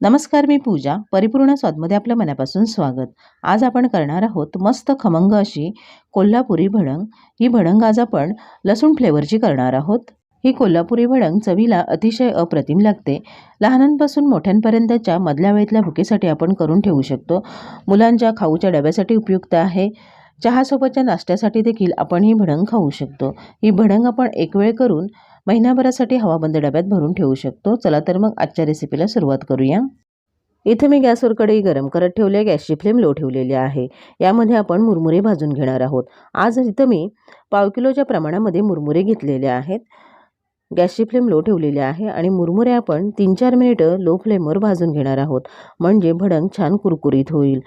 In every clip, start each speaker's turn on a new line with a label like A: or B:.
A: नमस्कार मी पूजा. परिपूर्ण स्वादमध्ये आपलं मनापासून स्वागत. आज आपण करणार आहोत मस्त खमंग अशी कोल्हापुरी भडंग. ही भडंग आज आपण लसूण फ्लेवरची करणार आहोत. ही कोल्हापुरी भडंग चवीला अतिशय अप्रतिम लागते. लहानांपासून मोठ्यांपर्यंतच्या मधल्या वेळेतल्या भुकेसाठी आपण करून ठेवू शकतो. मुलांच्या खाऊच्या डब्यासाठी उपयुक्त आहे. चहासोबतच्या नाश्त्यासाठी देखील आपण ही भडंग खाऊ शकतो. ही भडंग आपण एक वेळ करून महिनाभरासाठी हवाबंद डब्यात भरून ठेवू शकतो. चला तर मग आजच्या रेसिपीला सुरुवात करूया. इथे मी गॅसवर कढई गरम करत ठेवली आहे. गॅसची फ्लेम लो ठेवलेली आहे. यामध्ये आपण मुरमुरे भाजून घेणार आहोत. आज इथं मी पाव किलोच्या प्रमाणामध्ये मुरमुरे घेतलेले आहेत. गॅसची फ्लेम लो ठेवलेली आहे आणि मुरमुरे आपण तीन चार मिनिटं लो फ्लेमवर भाजून घेणार आहोत. म्हणजे भडंग छान कुरकुरीत होईल.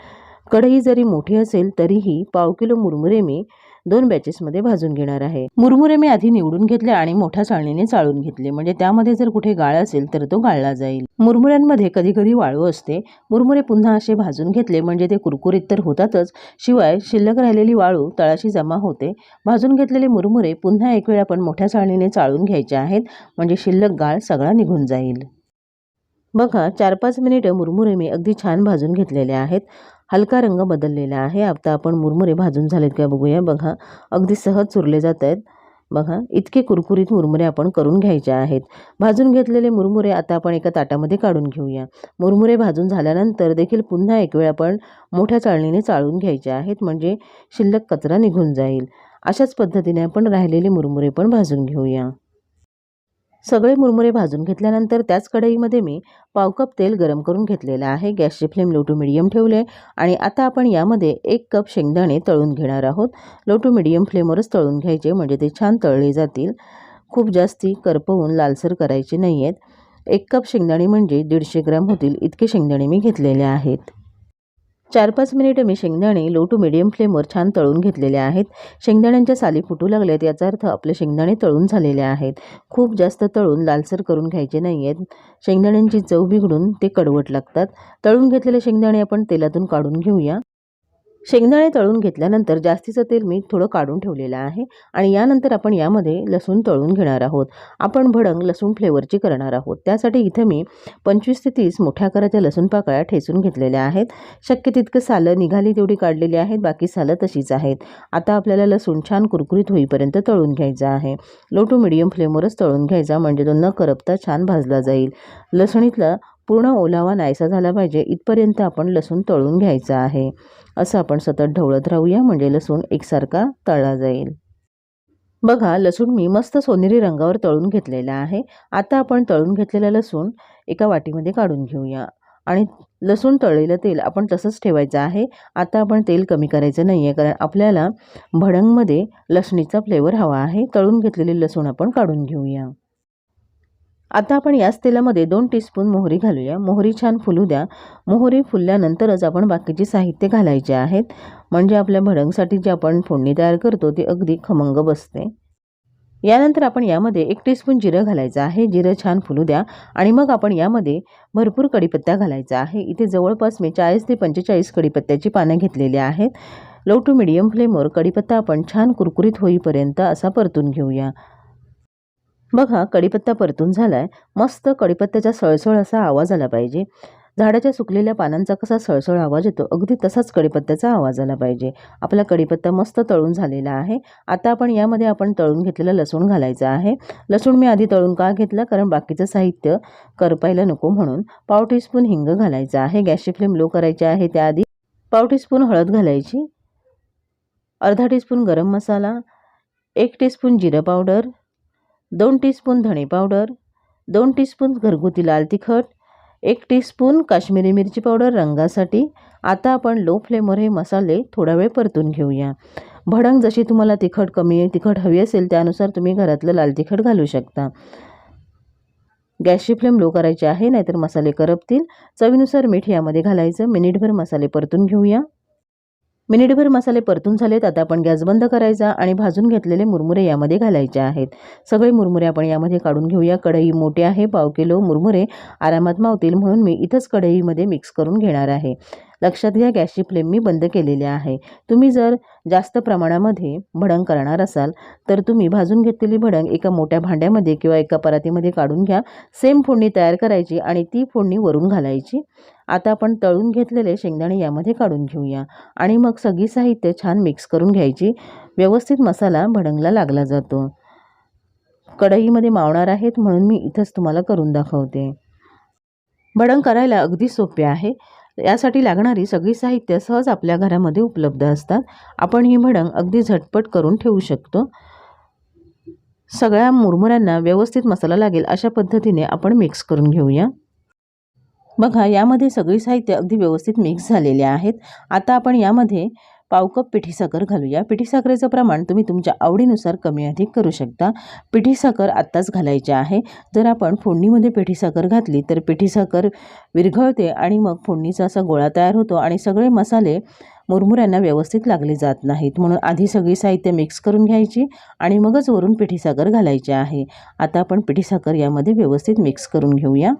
A: कढई जरी मोठी असेल तरीही पाव किलो मुरमुरे मी दोन बॅचेसमध्ये भाजून घेणार आहे. मुरमुरे मी आधी निवडून घेतले आणि मोठ्या चाळणीने चाळून घेतले. म्हणजे त्यामध्ये जर कुठे गाळ असेल तर तो गाळला जाईल. मुरमुऱ्यांमध्ये कधी कधी वाळू असते. मुरमुरे पुन्हा असे भाजून घेतले म्हणजे ते कुरकुरीत तर होतातच. शिवाय शिल्लक राहिलेली वाळू तळाशी जमा होते. भाजून घेतलेले मुरमुरे पुन्हा एक वेळ आपण मोठ्या चाळणीने चाळून घ्यायचे आहेत. म्हणजे शिल्लक गाळ सगळा निघून जाईल. बघा चार पाच मिनिटं मुरमुरे मी अगदी छान भाजून घेतलेले आहेत. हलका रंग बदललेला आहे. आता आपण मुरमुरे भाजून झालेत का बघूया. बघा अगदी सहज चुरले जात आहेत. बघा इतके कुरकुरीत मुरमुरे आपण करून घ्यायचे आहेत. भाजून घेतलेले मुरमुरे आता आपण एका ताटामध्ये काढून घेऊया. मुरमुरे भाजून झाल्यानंतर देखील पुन्हा एक वेळ आपण मोठ्या चाळणीने चाळून घ्यायचे आहेत. म्हणजे शिल्लक कचरा निघून जाईल. अशाच पद्धतीने आपण राहिलेले मुरमुरे पण भाजून घेऊया. सगळे मुरमुरे भाजून घेतल्यानंतर त्याच कढईमध्ये मी पाव कप तेल गरम करून घेतलेलं आहे. गॅसची फ्लेम लो टू मिडियम ठेवले आणि आता आपण यामध्ये एक कप शेंगदाणे तळून घेणार आहोत. लो टू मिडियम फ्लेमवरच तळून घ्यायचे म्हणजे ते छान तळले जातील. खूप जास्ती करपवून लालसर करायचे नाही आहेत एक कप शेंगदाणे म्हणजे दीडशे ग्रॅम होतील इतके शेंगदाणे मी घेतलेले आहेत. चार पाच मिनिटं मी शेंगदाणे लो टू मिडियम फ्लेमवर छान तळून घेतलेले आहेत. शेंगदाण्यांच्या साली फुटू लागल्यात याचा अर्थ आपले शेंगदाणे तळून झालेले आहेत. खूप जास्त तळून लालसर करून घ्यायचे नाही आहेत शेंगदाण्यांची चव बिघडून ते कडवट लागतात. तळून घेतलेले शेंगदाणे आपण तेलातून काढून घेऊया. शेंगदाणे तळून घेतल्यानंतर जास्तीचं तेल मी थोडं काढून ठेवलेलं आहे आणि यानंतर आपण यामध्ये लसूण तळून घेणार आहोत. आपण भडंग लसूण फ्लेवरची करणार आहोत. त्यासाठी इथं मी पंचवीस ते तीस मोठ्या आकाराच्या लसूण पाकळ्या ठेचून घेतलेल्या आहेत. शक्य तितकं सालं निघाली तेवढी काढलेली आहेत. बाकी सालं तशीच आहेत. आता आपल्याला लसूण छान कुरकुरीत होईपर्यंत तळून घ्यायचा आहे. लो टू मिडियम फ्लेमवरच तळून घ्यायचा म्हणजे तो न करपता छान भाजला जाईल. लसणीतला पूर्ण ओलावा नाहीसा झाला पाहिजे. इथपर्यंत आपण लसूण तळून घ्यायचा आहे. असं आपण सतत ढवळत राहूया म्हणजे लसूण एकसारखा तळला जाईल. बघा लसूण मी मस्त सोनेरी रंगावर तळून घेतलेला आहे. आता आपण तळून घेतलेला लसूण एका वाटीमध्ये काढून घेऊया. आणि लसूण तळलेलं तेल आपण तसंच ठेवायचं आहे. आता आपण तेल कमी करायचं नाही आहे कारण आपल्याला भडंगमध्ये लसणीचा फ्लेवर हवा आहे. तळून घेतलेले लसूण आपण काढून घेऊया. आता आपण याच तेलामध्ये दोन टीस्पून मोहरी घालूया. मोहरी छान फुलू द्या. मोहरी फुलल्यानंतरच आपण बाकीचे साहित्य घालायचे आहेत. म्हणजे आपल्या भडंगसाठी जे आपण फोडणी तयार करतो ती अगदी खमंग बसते. यानंतर आपण यामध्ये एक टीस्पून जिरं घालायचं आहे. जिरं छान फुलू द्या. आणि मग आपण यामध्ये भरपूर कढीपत्ता घालायचा आहे. इथे जवळपास मी चाळीस ते पंचेचाळीस कढीपत्त्याची पानं घेतलेली आहेत. लो टू मिडियम फ्लेमवर कडीपत्ता आपण छान कुरकुरीत होईपर्यंत असा परतून घेऊया. बघा कढीपत्ता परतून झाला आहे मस्त कढीपत्त्याचा सळसळ असा आवाज आला पाहिजे. झाडाच्या सुकलेल्या पानांचा कसा सळसळ आवाज येतो अगदी तसाच कडीपत्त्याचा आवाज आला पाहिजे. आपला कढीपत्ता मस्त तळून झालेला आहे. आता आपण यामध्ये आपण तळून घेतलेलं लसूण घालायचं आहे. लसूण मी आधी तळून का घेतलं? कारण बाकीचं साहित्य करपायला नको म्हणून. पाव टीस्पून हिंग घालायचं आहे. गॅसची फ्लेम लो करायची आहे त्याआधी. पाव टीस्पून हळद घालायची. अर्धा टीस्पून गरम मसाला. एक टीस्पून जिरं पावडर. दोन टीस्पून धणे पावडर दोन टीस्पून घरगुती लाल तिखट एक टीस्पून काश्मीरी मिरची पावडर रंगासाठी. आता आपण लो फ्लेमवर हे मसाले थोडा वेळ परतून घेऊया. भडंग जशी तुम्हाला तिखट कमी तिखट हवी असेल त्यानुसार तुम्ही घरातलं लाल तिखट घालू शकता. गॅसची फ्लेम लो करायची आहे नाहीतर मसाले करपतील. चवीनुसार मीठ यामध्ये घालायचं. मिनिटभर मसाले परतून घेऊया. मिनिटभर मसाले परतून झालेत आता आपण गॅस बंद करायचा आणि भाजून घेतलेले मुरमुरे यामध्ये घालायचे आहेत. सगळे मुरमुरे आपण यामध्ये काढून घेऊया. कढई मोठी आहे पाव किलो मुरमुरे आरामात मावतील म्हणून मी इथंच कढईमध्ये मिक्स करून घेणार आहे. लक्षात घ्या गॅसची फ्लेम मी बंद केलेली आहे. तुम्ही जर जास्त प्रमाणामध्ये भडंग करणार असाल तर तुम्ही भाजून घेतलेली भडंग एका मोठ्या भांड्यामध्ये किंवा एका परातीमध्ये काढून घ्या. सेम फोडणी तयार करायची आणि ती फोडणी वरून घालायची. आता आपण तळून घेतलेले शेंगदाणे यामध्ये काढून घेऊया आणि मग सगळी साहित्य छान मिक्स करून घ्यायची. व्यवस्थित मसाला भडंगला लागला जातो. कढईमध्ये मावणार आहेत म्हणून मी इथंच तुम्हाला करून दाखवते. भडंग करायला अगदी सोपे आहे. यासाठी लागणारी सगळी साहित्य सहज आपल्या घरामध्ये उपलब्ध असतात. आपण ही भडंग अगदी झटपट करून ठेवू शकतो. सगळ्या मुरमुऱ्यांना व्यवस्थित मसाला लागेल अशा पद्धतीने आपण मिक्स करून घेऊया. बघा यामध्ये सगळी साहित्य अगदी व्यवस्थित मिक्स झालेले आहेत. आता आपण यामध्ये पाव कप पिठी साखर घालूया. पिठी साखरेचं प्रमाण तुम्ही तुमच्या आवडीनुसार कमी अधिक करू शकता. पिठी साखर आत्ताच घालायची आहे. जर आपण फोडणीमध्ये पिठी साखर घातली तर पिठी साखर विरघळते आणि मग फोडणीचा असा गोळा तयार होतो आणि सगळे मसाले मुरमुऱ्यांना व्यवस्थित लागले जात नाहीत. म्हणून आधी सगळी साहित्य मिक्स करून घ्यायची आणि मगच वरून पिठी साखर घालायची आहे. आता आपण पिठी साखर यामध्ये व्यवस्थित मिक्स करून घेऊया.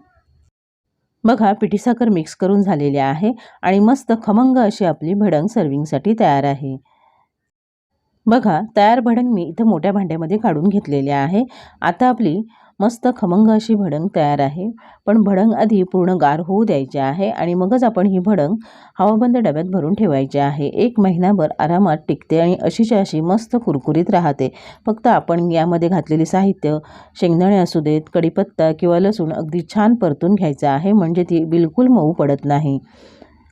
A: बघा पिठी साखर मिक्स करून झालेली आहे आणि मस्त खमंग अशी आपली भडंग सर्विंगसाठी तयार आहे. बघा तयार भडंग मी इथं मोठ्या भांड्यामध्ये काढून घेतलेले आहे. आता आपली मस्त खमंग अशी भडंग तयार आहे. पण भडंग आधी पूर्ण गार होऊ द्यायचे आहे आणि मगच आपण ही भडंग हवाबंद डब्यात भरून ठेवायची आहे. एक महिनाभर आरामात टिकते आणि अशीच्या अशी मस्त कुरकुरीत राहते. फक्त आपण यामध्ये घातलेली साहित्य शेंगदाणे असू देत कढीपत्ता किंवा लसूण अगदी छान परतून घ्यायचं आहे. म्हणजे ती बिलकुल मऊ पडत नाही.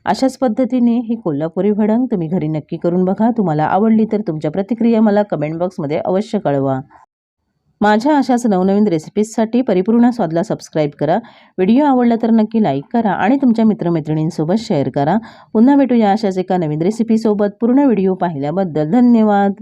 A: अशाच पद्धतीने ही कोल्हापुरी भडंग तुम्ही घरी नक्की करून बघा. तुम्हाला आवडली तर तुमच्या प्रतिक्रिया मला कमेंट बॉक्समध्ये अवश्य कळवा. माझ्या अशाच नवनवीन रेसिपीजसाठी परिपूर्ण स्वादला सबस्क्राईब करा. व्हिडिओ आवडला तर नक्की लाईक करा आणि तुमच्या मित्रमैत्रिणींसोबत शेअर करा. पुन्हा भेटूया अशाच एका नवीन रेसिपीसोबत पूर्ण व्हिडिओ पाहिल्याबद्दल धन्यवाद.